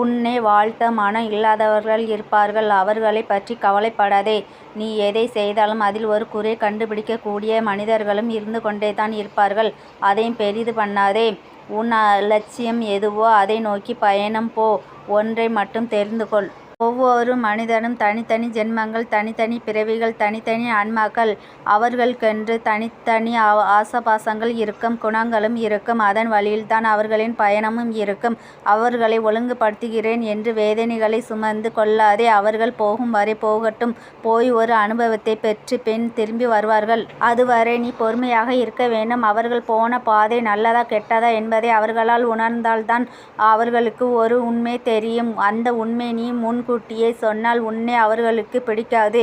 உன்னை வாழ்த்த மனம் இல்லாதவர்கள் இருப்பார்கள். அவர்களைப் பற்றிக் கவலைப்படாதே. நீ எதைச் செய்தாலும் அதில் ஒரு குறை கண்டுபிடிக்கக்கூடிய மனிதர்களும் இருந்து கொண்டேதான் இருப்பார்கள். அதையும் பெரிது பண்ணாதே. உன் லட்சியம் எதுவோ அதை நோக்கிப் பயணம் போ. ஒன்றை மட்டும் தெரிந்து கொள். ஒவ்வொரு மனிதனும் தனித்தனி ஜென்மங்கள் தனித்தனி பிறவிகள் தனித்தனி ஆன்மாக்கள். அவர்களுக்கென்று தனித்தனி ஆசபாசங்கள் இருக்கும். குணங்களும் இருக்கும். அதன் வழியில்தான் அவர்களின் பயணமும் இருக்கும். அவர்களை ஒழுங்குபடுத்துகிறேன் என்று வேதனைகளை சுமந்து கொள்ளாதே. அவர்கள் போகும் வரை போகட்டும். போய் ஒரு அனுபவத்தை பெற்று பின் திரும்பி வருவார்கள். அதுவரை நீ பொறுமையாக இருக்க வேண்டும். அவர்கள் போன பாதை நல்லதா கெட்டதா என்பதை அவர்களால் உணர்ந்தால்தான் அவர்களுக்கு ஒரு உண்மை தெரியும். அந்த உண்மை நீ முன் முன்கூட்டியே சொன்னால் உன்னை அவர்களுக்கு பிடிக்காது.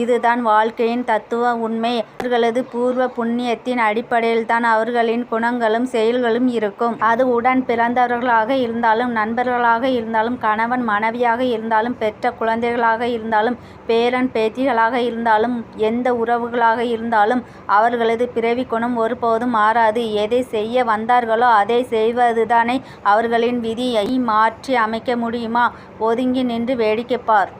இதுதான் வாழ்க்கையின் தத்துவ உண்மை. அவர்களது பூர்வ புண்ணியத்தின் அடிப்படையில்தான் அவர்களின் குணங்களும் செயல்களும் இருக்கும். அது உடன் பிறந்தவர்களாக இருந்தாலும் நண்பர்களாக இருந்தாலும் கணவன் மனைவியாக இருந்தாலும் பெற்ற குழந்தைகளாக இருந்தாலும் பேரன் பேத்திகளாக இருந்தாலும் எந்த உறவுகளாக இருந்தாலும் அவர்களது பிறவிக் குணம் ஒருபோதும் மாறாது. எதைச் செய்ய வந்தார்களோ அதைச் செய்வதுதானே அவர்களின் விதி. மாற்றி அமைக்க முடியுமா? ஒதுங்கி நின்று வேடிக்கை பார்.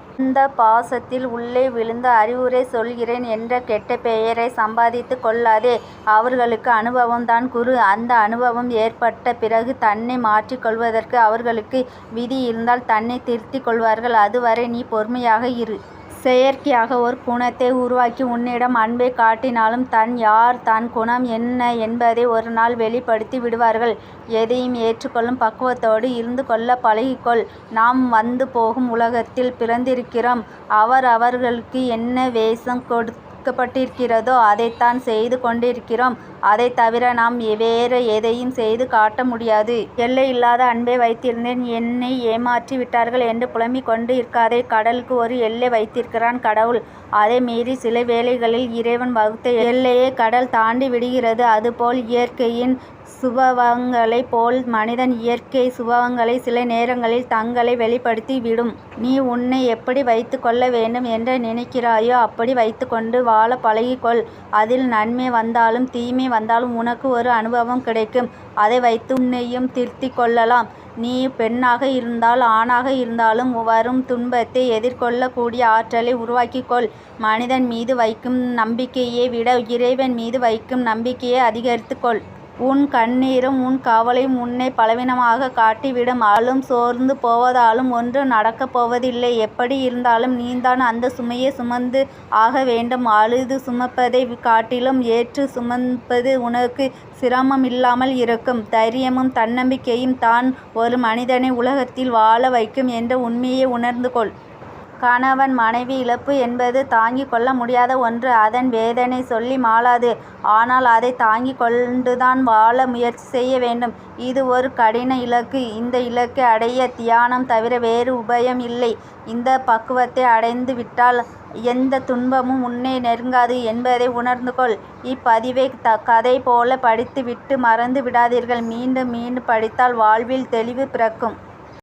பாசத்தில் உள்ளே விழுந்து அறிவுரை சொல்கிறேன் என்ற கெட்ட பெயரைச் சம்பாதித்துக் கொள்ளாதே. அவர்களுக்கு அனுபவம்தான் குரு. அந்த அனுபவம் ஏற்பட்ட பிறகு தன்னை மாற்றிக் கொள்வதற்கு அவர்களுக்கு விதி இருந்தால் தன்னை திருத்திக் கொள்வார்கள். அதுவரை நீ பொறுமையாக இரு. செயற்கையாக ஒரு குணத்தை உருவாக்கி உன்னிடம் அன்பைக் காட்டினாலும் தான் யார் தன் குணம் என்ன என்பதை ஒரு நாள் வெளிப்படுத்தி விடுவார்கள். எதையும் ஏற்றுக்கொள்ளும் பக்குவத்தோடு இருந்து கொள்ள பழகிக்கொள் நாம் வந்து போகும் உலகத்தில் பிறந்திருக்கிறோம். அவரவர்களுக்கு என்ன வேஷம் கொடுக்கப்பட்டிருக்கிறதோ அதைத்தான் செய்து கொண்டிருக்கிறோம். அதை தவிர நாம் வேறு எதையும் செய்து காட்ட முடியாது. எல்லையில்லாத அன்பை வைத்திருந்தேன் என்னை ஏமாற்றி விட்டார்கள் என்று புலம்பிக் கொண்டு இருக்காதே. கடலுக்கு ஒரு எல்லை வைத்திருக்கிறான் கடவுள். அதை மீறி சில வேளைகளில் இறைவன் வகுத்த எல்லையை கடல் தாண்டி விடுகிறது அதுபோல் இயற்கையின் சுபாவங்களைப் போல் மனிதன் இயற்கை சுபாவங்களை சில நேரங்களில் தங்களை வெளிப்படுத்தி விடும். நீ உன்னை எப்படி வைத்துக்கொள்ள வேண்டும் என்று நினைக்கிறாயோ அப்படி வைத்துக்கொண்டு வாழ வாழப் அதில் நன்மை வந்தாலும் தீமை வந்தாலும் உனக்கு ஒரு அனுபவம் கிடைக்கும். அதை வைத்து உன்னையும் திருத்திக் கொள்ளலாம். நீ பெண்ணாக இருந்தால் ஆணாக இருந்தாலும் வரும் துன்பத்தை எதிர்கொள்ளக் கூடிய ஆற்றலை உருவாக்கிக் கொள். மனிதன் மீது வைக்கும் நம்பிக்கையை விட இறைவன் மீது வைக்கும் நம்பிக்கையை அதிகரித்துக் கொள். உன் கண்ணீரும் உன் கவலையும் உன்னைப் பலவீனமாகக் காட்டிவிடும். ஆளும் சோர்ந்து போவதாலும் ஒன்றும் நடக்கப் போவதில்லை. எப்படி இருந்தாலும் நீதான் அந்தச் சுமையைச் சுமந்து ஆக வேண்டும். அழுது சுமப்பதைக் காட்டிலும் ஏற்றுச் சுமப்பது உனக்குச் சிரமமில்லாமல் இருக்கும். தைரியமும் தன்னம்பிக்கையும் தான் ஒரு மனிதனை உலகத்தில் வாழ வைக்கும் என்ற உண்மையை உணர்ந்து கொள். கணவன் மனைவி இழப்பு என்பது தாங்கிக் கொள்ள முடியாத ஒன்று. அதன் வேதனை சொல்லி மாளாது. ஆனால் அதைத் தாங்கிக் கொண்டுதான் வாழ முயற்சி செய்ய வேண்டும். இது ஒரு கடின இலக்கு. இந்த இலக்கை அடைய தியானம் தவிர வேறு உபாயம் இல்லை. இந்தப் பக்குவத்தை அடைந்து விட்டால் எந்தத் துன்பமும் உன்னை நெருங்காது என்பதை உணர்ந்து கொள். இப்பதிவைக் கதை போலப் படித்து விட்டு மறந்து விடாதீர்கள். மீண்டும் மீண்டும் படித்தால் வாழ்வில் தெளிவு பிறக்கும்.